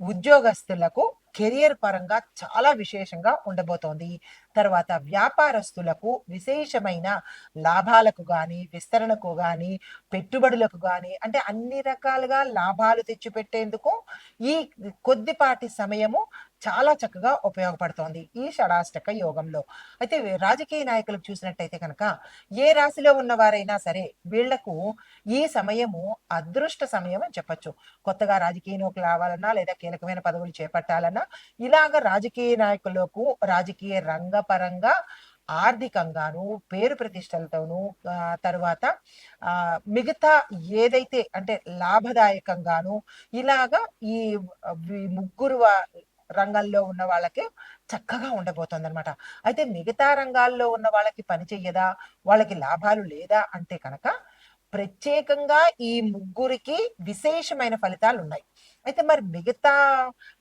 ఉద్యోగస్తులకు కెరియర్ పరంగా చాలా విశేషంగా ఉండబోతోంది. తర్వాత వ్యాపారస్తులకు విశేషమైన లాభాలకు కానీ విస్తరణకు కానీ పెట్టుబడులకు కానీ అంటే అన్ని రకాలుగా లాభాలు తెచ్చిపెట్టేందుకు ఈ కొద్దిపాటి సమయము చాలా చక్కగా ఉపయోగపడుతోంది ఈ షడాష్టక యోగంలో. అయితే రాజకీయ నాయకులకు చూసినట్టయితే కనుక ఏ రాశిలో ఉన్నవారైనా సరే వీళ్ళకు ఈ సమయము అదృష్ట సమయం అని చెప్పచ్చు. కొత్తగా నౌకలు రావాలన్నా లేదా కీలకమైన పదవులు చేపట్టాలన్నా ఇలాగ రాజకీయ నాయకులకు రాజకీయ రంగపరంగా ఆర్థికంగాను పేరు ప్రతిష్టలతోనూ తరువాత తర్వాత మిగతా ఏదైతే అంటే లాభదాయకంగాను ఇలాగా ఈ ముగ్గురు రంగాల్లో ఉన్న వాళ్ళకి చక్కగా ఉండబోతుంది అనమాట అయితే మిగతా రంగాల్లో ఉన్న వాళ్ళకి పని చెయ్యదా? వాళ్ళకి లాభాలు లేదా? అంటే కనుక ప్రత్యేకంగా ఈ ముగ్గురికి విశేషమైన ఫలితాలు ఉన్నాయి అయితే మరి మిగతా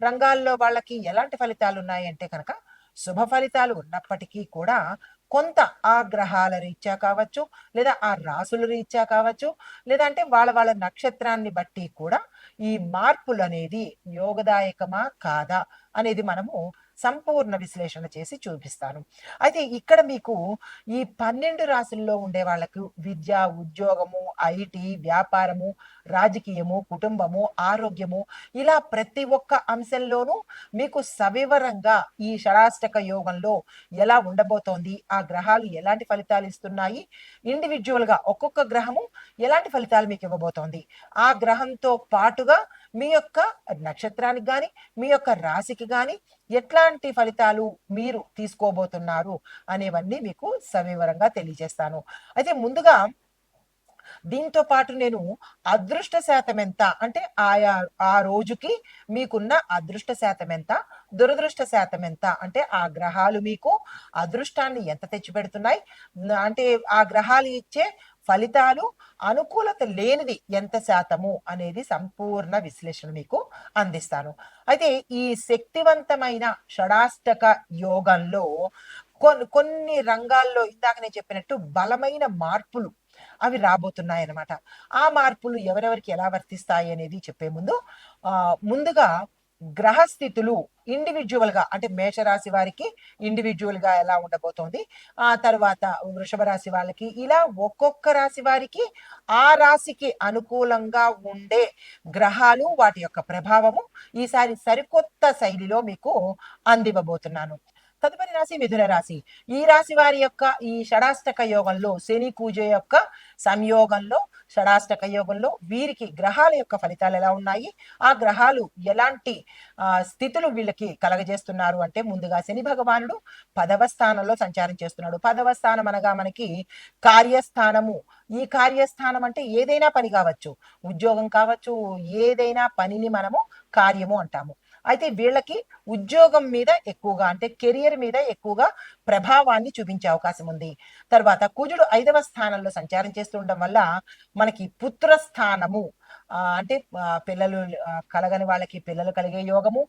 రంగాల్లో వాళ్ళకి ఎలాంటి ఫలితాలు ఉన్నాయి అంటే కనుక శుభ ఫలితాలు ఉన్నప్పటికీ కూడా కొంత ఆ గ్రహాల రీత్యా కావచ్చు లేదా ఆ రాసుల రీత్యా కావచ్చు లేదా అంటే వాళ్ళ వాళ్ళ నక్షత్రాన్ని బట్టి కూడా ఈ మార్పులు అనేది యోగదాయకమా కాదా అనేది మనము సంపూర్ణ విశ్లేషణ చేసి చూపిస్తాను. అయితే ఇక్కడ మీకు ఈ పన్నెండు రాశుల్లో ఉండే వాళ్ళకు విద్య ఉద్యోగము ఐటీ వ్యాపారము రాజకీయము కుటుంబము ఆరోగ్యము ఇలా ప్రతి ఒక్క అంశంలోనూ మీకు సవివరంగా ఈ షడాష్టక యోగంలో ఎలా ఉండబోతోంది ఆ గ్రహాలు ఎలాంటి ఫలితాలు ఇస్తున్నాయి ఇండివిజువల్గా ఒక్కొక్క గ్రహము ఎలాంటి ఫలితాలు మీకు ఇవ్వబోతోంది ఆ గ్రహంతో పాటుగా మీ యొక్క నక్షత్రానికి కానీ మీ యొక్క రాశికి కానీ ఎట్లాంటి ఫలితాలు మీరు తీసుకోబోతున్నారు అనేవన్నీ మీకు సవివరంగా తెలియజేస్తాను. అయితే ముందుగా దీంతో పాటు నేను అదృష్ట శాతం ఎంత అంటే ఆయా ఆ రోజుకి మీకున్న అదృష్ట శాతం ఎంత దురదృష్ట శాతం ఎంత అంటే ఆ గ్రహాలు మీకు అదృష్టాన్ని ఎంత తెచ్చిపెడుతున్నాయి? అంటే ఆ గ్రహాలు ఇచ్చే ఫలితాలు అనుకూలత లేనిది ఎంత శాతము అనేది సంపూర్ణ విశ్లేషణ మీకు అందిస్తాను. అయితే ఈ శక్తివంతమైన షడాష్టక యోగంలో కొన్ని కొన్ని రంగాల్లో ఇందాక నేను చెప్పినట్టు బలమైన మార్పులు అవి రాబోతున్నాయి అన్నమాట ఆ మార్పులు ఎవరెవరికి ఎలా వర్తిస్తాయి అనేది చెప్పే ముందు ఆ ముందుగా గ్రహస్థితులు ఇండివిజువల్గా అంటే మేషరాశి వారికి ఇండివిజువల్గా ఎలా ఉండబోతోంది ఆ తర్వాత వృషభ రాశి వాళ్ళకి ఇలా ఒక్కొక్క రాశి వారికి ఆ రాశికి అనుకూలంగా ఉండే గ్రహాలు వాటి యొక్క ప్రభావము ఈసారి సరికొత్త శైలిలో మీకు అందివ్వబోతున్నాను. తదుపరి రాశి మిథున రాశి. ఈ రాశి వారి యొక్క ఈ షడాష్టక యోగంలో శని కూజ యొక్క సంయోగంలో షడాష్టక యోగంలో వీరికి గ్రహాల యొక్క ఫలితాలు ఎలా ఉన్నాయి? ఆ గ్రహాలు ఎలాంటి స్థితులు వీళ్ళకి కలగజేస్తున్నారు? అంటే ముందుగా శని భగవానుడు పదవ స్థానంలో సంచారం చేస్తున్నాడు. పదవ స్థానం అనగా మనకి కార్యస్థానము. ఈ కార్యస్థానం అంటే ఏదైనా పని కావచ్చు. ఉద్యోగం కావచ్చు ఏదైనా పనిని మనము కార్యము అంటాము. అయితే వీళ్ళకి ఉద్యోగం మీద ఎక్కువగా అంటే కెరియర్ మీద ఎక్కువగా ప్రభావాన్ని చూపించే అవకాశం ఉంది. తర్వాత కుజుడు ఐదవ స్థానంలో సంచారం చేస్తుండడం వల్ల మనకి పుత్ర స్థానము అంటే పిల్లలు కలగని వాళ్ళకి పిల్లలు కలిగే యోగము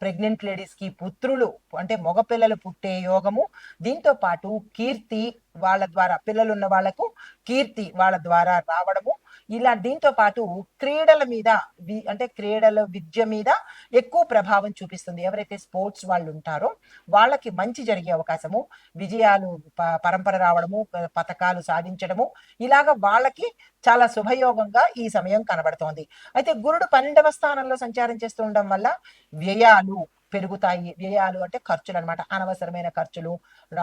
ప్రెగ్నెంట్ లేడీస్కి పుత్రులు అంటే మగ పిల్లలు పుట్టే యోగము దీంతో పాటు కీర్తి వాళ్ళ ద్వారా పిల్లలు ఉన్న వాళ్ళకు కీర్తి వాళ్ళ ద్వారా రావడము ఇలా దీంతో పాటు క్రీడల మీద వి- అంటే క్రీడల విద్య మీద ఎక్కువ ప్రభావం చూపిస్తుంది. ఎవరైతే స్పోర్ట్స్ వాళ్ళు ఉంటారో వాళ్ళకి మంచి జరిగే అవకాశము విజయాలు ప- పరంపర రావడము పథకాలు సాధించడము ఇలాగ వాళ్ళకి చాలా శుభయోగంగా ఈ సమయం కనబడుతోంది. అయితే గురుడు పన్నెండవ స్థానంలో సంచారం చేస్తూ ఉండడం వల్ల వ్యయాలు పెరుగుతాయి. వ్యయాలు అంటే ఖర్చులు అనమాట అనవసరమైన ఖర్చులు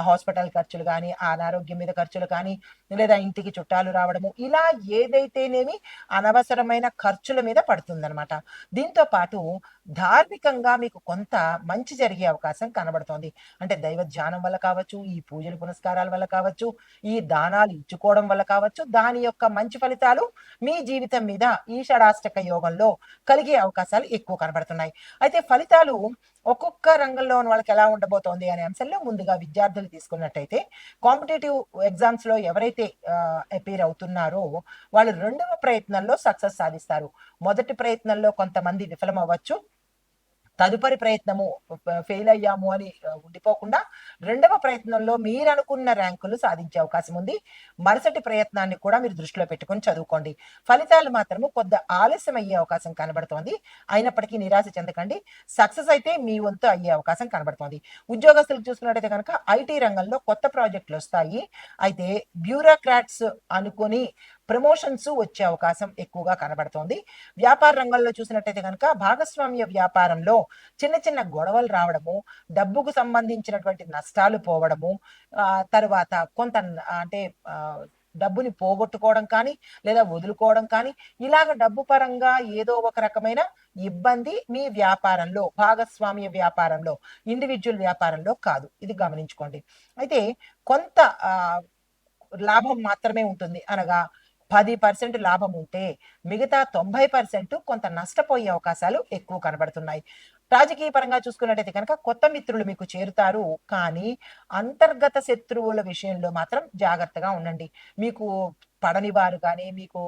హాస్పిటల్ ఖర్చులు కానీ అనారోగ్యం మీద ఖర్చులు కానీ లేదా ఇంటికి చుట్టాలు రావడము ఇలా ఏదైతేనేమి అనవసరమైన ఖర్చుల మీద పడుతుందనమాట. దీంతో పాటు ధార్మికంగా మీకు కొంత మంచి జరిగే అవకాశం కనబడుతోంది. అంటే దైవ ధ్యానం వల్ల కావచ్చు ఈ పూజలు పునస్కారాల వల్ల కావచ్చు ఈ దానాలు ఇచ్చుకోవడం వల్ల కావచ్చు దాని యొక్క మంచి ఫలితాలు మీ జీవితం మీద ఈ షడాష్టక యోగంలో కలిగే అవకాశాలు ఎక్కువ కనబడుతున్నాయి. అయితే ఫలితాలు ఒక్కొక్క రంగంలో వాళ్ళకి ఎలా ఉండబోతోంది అనే అంశంలో ముందుగా విద్యార్థులు తీసుకున్నట్టయితే కాంపిటేటివ్ ఎగ్జామ్స్లో ఎవరైతే అపీర్ అవుతున్నారో వాళ్ళు రెండవ ప్రయత్నంలో సక్సెస్ సాధిస్తారు. మొదటి ప్రయత్నంలో కొంతమంది విఫలం అవ్వచ్చు తదుపరి ప్రయత్నము ఫెయిల్ అయ్యాము అని ఉండిపోకుండా రెండవ ప్రయత్నంలో మీరు అనుకున్న ర్యాంకులు సాధించే అవకాశం ఉంది. మరుసటి ప్రయత్నాన్ని కూడా మీరు దృష్టిలో పెట్టుకొని చదువుకోండి. ఫలితాలు మాత్రము కొద్ద ఆలస్యం అయ్యే అవకాశం కనబడుతోంది. అయినప్పటికీ నిరాశ చెందకండి. సక్సెస్ అయితే మీ వంతు అయ్యే అవకాశం కనబడుతోంది. ఉద్యోగస్తులకు చూసుకున్నట్టయితే కనుక ఐటీ రంగంలో కొత్త ప్రాజెక్టులు వస్తాయి. అయితే బ్యూరోక్రాట్స్ అనుకుని ప్రమోషన్స్ వచ్చే అవకాశం ఎక్కువగా కనబడుతోంది. వ్యాపార రంగంలో చూసినట్టయితే కనుక భాగస్వామ్య వ్యాపారంలో చిన్న చిన్న గొడవలు రావడము డబ్బుకు సంబంధించినటువంటి నష్టాలు పోవడము తర్వాత కొంత అంటే డబ్బుని పోగొట్టుకోవడం కానీ లేదా వదులుకోవడం కానీ ఇలాగ డబ్బు పరంగా ఏదో ఒక రకమైన ఇబ్బంది మీ వ్యాపారంలో భాగస్వామ్య వ్యాపారంలో ఇండివిజువల్ వ్యాపారంలో కాదు. ఇది గమనించుకోండి. అయితే కొంత లాభం మాత్రమే ఉంటుంది అనగా పది పర్సెంట్ లాభం ఉంటే మిగతా తొంభై పర్సెంట్ కొంత నష్టపోయే అవకాశాలు ఎక్కువ కనబడుతున్నాయి. రాజకీయ పరంగా చూసుకున్నట్టయితే కనుక కొత్త మిత్రులు మీకు చేరుతారు. కానీ అంతర్గత శత్రువుల విషయంలో మాత్రం జాగ్రత్తగా ఉండండి. మీకు పడని వారు కానీ మీకు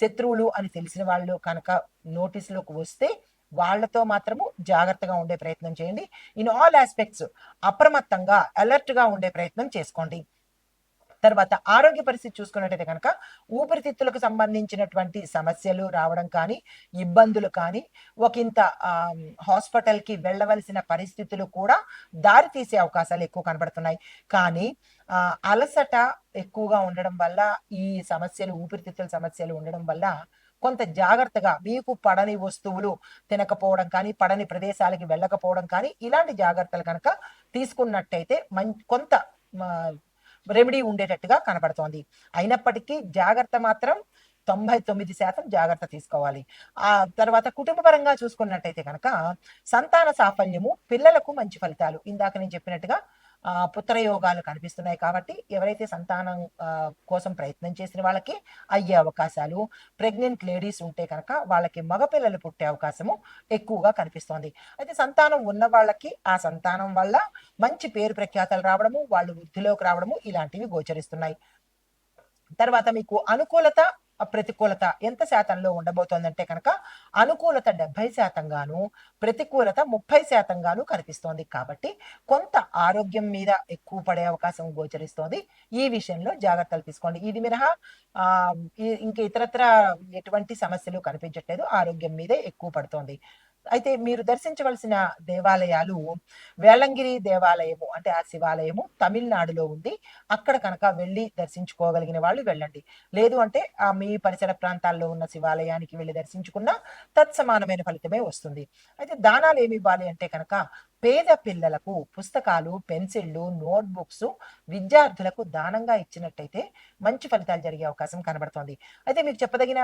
శత్రువులు అని తెలిసిన వాళ్ళు కనుక నోటీసులోకి వస్తే వాళ్ళతో మాత్రము జాగ్రత్తగా ఉండే ప్రయత్నం చేయండి. ఇన్ ఆల్ ఆస్పెక్ట్స్ అప్రమత్తంగా అలర్ట్గా ఉండే ప్రయత్నం చేసుకోండి. తర్వాత ఆరోగ్య పరిస్థితి చూసుకున్నట్టయితే కనుక ఊపిరితిత్తులకు సంబంధించినటువంటి సమస్యలు రావడం కానీ ఇబ్బందులు కానీ ఒకంత హాస్పిటల్కి వెళ్ళవలసిన పరిస్థితులు కూడా దారి తీసే అవకాశాలు ఎక్కువ కనబడుతున్నాయి. కానీ అలసట ఎక్కువగా ఉండడం వల్ల ఈ సమస్యలు ఊపిరితిత్తుల సమస్యలు ఉండడం వల్ల కొంత జాగ్రత్తగా మీకు పడని వస్తువులు తినకపోవడం కానీ పడని ప్రదేశాలకి వెళ్ళకపోవడం కానీ ఇలాంటి జాగ్రత్తలు కనుక తీసుకున్నట్టయితే మం కొంత రెమెడీ ఉండేటట్టుగా కనబడుతోంది. అయినప్పటికీ జాగ్రత్త మాత్రం తొంభై తొమ్మిది శాతం జాగ్రత్త తీసుకోవాలి. ఆ తర్వాత కుటుంబ పరంగా చూసుకున్నట్టయితే కనుక సంతాన సాఫల్యము పిల్లలకు మంచి ఫలితాలు. ఇందాక నేను చెప్పినట్టుగా పుత్రయోగాలు కనిపిస్తున్నాయి కాబట్టి ఎవరైతే సంతానం కోసం ప్రయత్నం చేసిన వాళ్ళకి అయ్యే అవకాశాలు ప్రెగ్నెంట్ లేడీస్ ఉంటే కనుక వాళ్ళకి మగపిల్లలు పుట్టే అవకాశము ఎక్కువగా కనిపిస్తోంది. అయితే సంతానం ఉన్న వాళ్ళకి ఆ సంతానం వల్ల మంచి పేరు ప్రఖ్యాతలు రావడము వాళ్ళు వృద్ధిలోకి రావడము ఇలాంటివి గోచరిస్తున్నాయి. తర్వాత మీకు అనుకూలత ప్రతికూలత ఎంత శాతంలో ఉండబోతోందంటే కనుక అనుకూలత డెబ్బై శాతంగాను ప్రతికూలత ముప్పై శాతంగాను కనిపిస్తోంది. కాబట్టి కొంత ఆరోగ్యం మీద ఎక్కువ పడే అవకాశం గోచరిస్తోంది. ఈ విషయంలో జాగ్రత్తలు తీసుకోండి. ఇది మినహా ఇంక ఈ- ఇంకా ఇతరత్ర ఎటువంటి సమస్యలు కనిపించట్లేదు. ఆరోగ్యం మీదే ఎక్కువ పడుతోంది. అయితే మీరు దర్శించవలసిన దేవాలయాలు వేళంగిరి దేవాలయము అంటే ఆ శివాలయము తమిళనాడులో ఉంది. అక్కడ కనుక వెళ్ళి దర్శించుకోగలిగిన వాళ్ళు వెళ్ళండి. లేదు అంటే ఆ మీ పరిసర ప్రాంతాల్లో ఉన్న శివాలయానికి వెళ్ళి దర్శించుకున్నా తత్సమానమైన ఫలితమే వస్తుంది. అయితే దానాలు ఏమి ఇవ్వాలి అంటే కనుక పేద పిల్లలకు పుస్తకాలు పెన్సిళ్ళు నోట్బుక్స్ విద్యార్థులకు దానంగా ఇచ్చినట్టయితే మంచి ఫలితాలు జరిగే అవకాశం కనబడుతోంది. అయితే మీకు చెప్పదగిన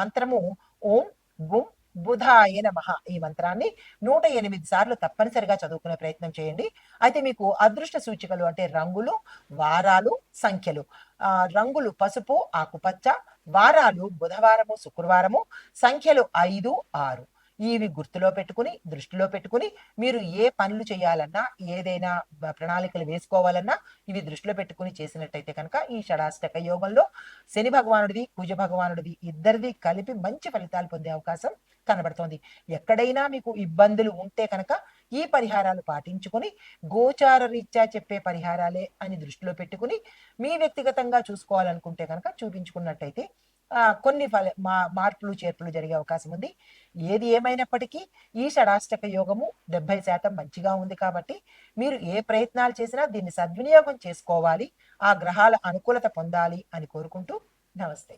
మంత్రము ఓం గుం బుధాయ నమ ఈ మంత్రాన్ని నూట ఎనిమిది సార్లు తప్పనిసరిగా చదువుకునే ప్రయత్నం చేయండి. అయితే మీకు అదృష్ట సూచికలు అంటే రంగులు వారాలు సంఖ్యలు. ఆ రంగులు పసుపు ఆకుపచ్చ వారాలు బుధవారము శుక్రవారము సంఖ్యలు ఐదు ఆరు. ఇవి గుర్తులో పెట్టుకుని దృష్టిలో పెట్టుకుని మీరు ఏ పనులు చేయాలన్నా ఏదైనా ప్రణాళికలు వేసుకోవాలన్నా ఇవి దృష్టిలో పెట్టుకుని చేసినట్టయితే కనుక ఈ షడాష్టక యోగంలో శని భగవానుడిది కుజ భగవానుడిది ఇద్దరిది కలిపి మంచి ఫలితాలు పొందే అవకాశం కనబడుతోంది. ఎక్కడైనా మీకు ఇబ్బందులు ఉంటే కనుక ఈ పరిహారాలు పాటించుకొని గోచార రీత్యా చెప్పే పరిహారాలే అని దృష్టిలో పెట్టుకుని మీ వ్యక్తిగతంగా చూసుకోవాలనుకుంటే కనుక చూపించుకున్నట్టయితే కొన్ని ఫల మా మార్పులు చేర్పులు జరిగే అవకాశం ఉంది. ఏది ఏమైనప్పటికీ ఈ షడాష్టక యోగము డెబ్బై శాతం మంచిగా ఉంది కాబట్టి మీరు ఏ ప్రయత్నాలు చేసినా దీన్ని సద్వినియోగం చేసుకోవాలి ఆ గ్రహాల అనుకూలత పొందాలి అని కోరుకుంటూ నమస్తే.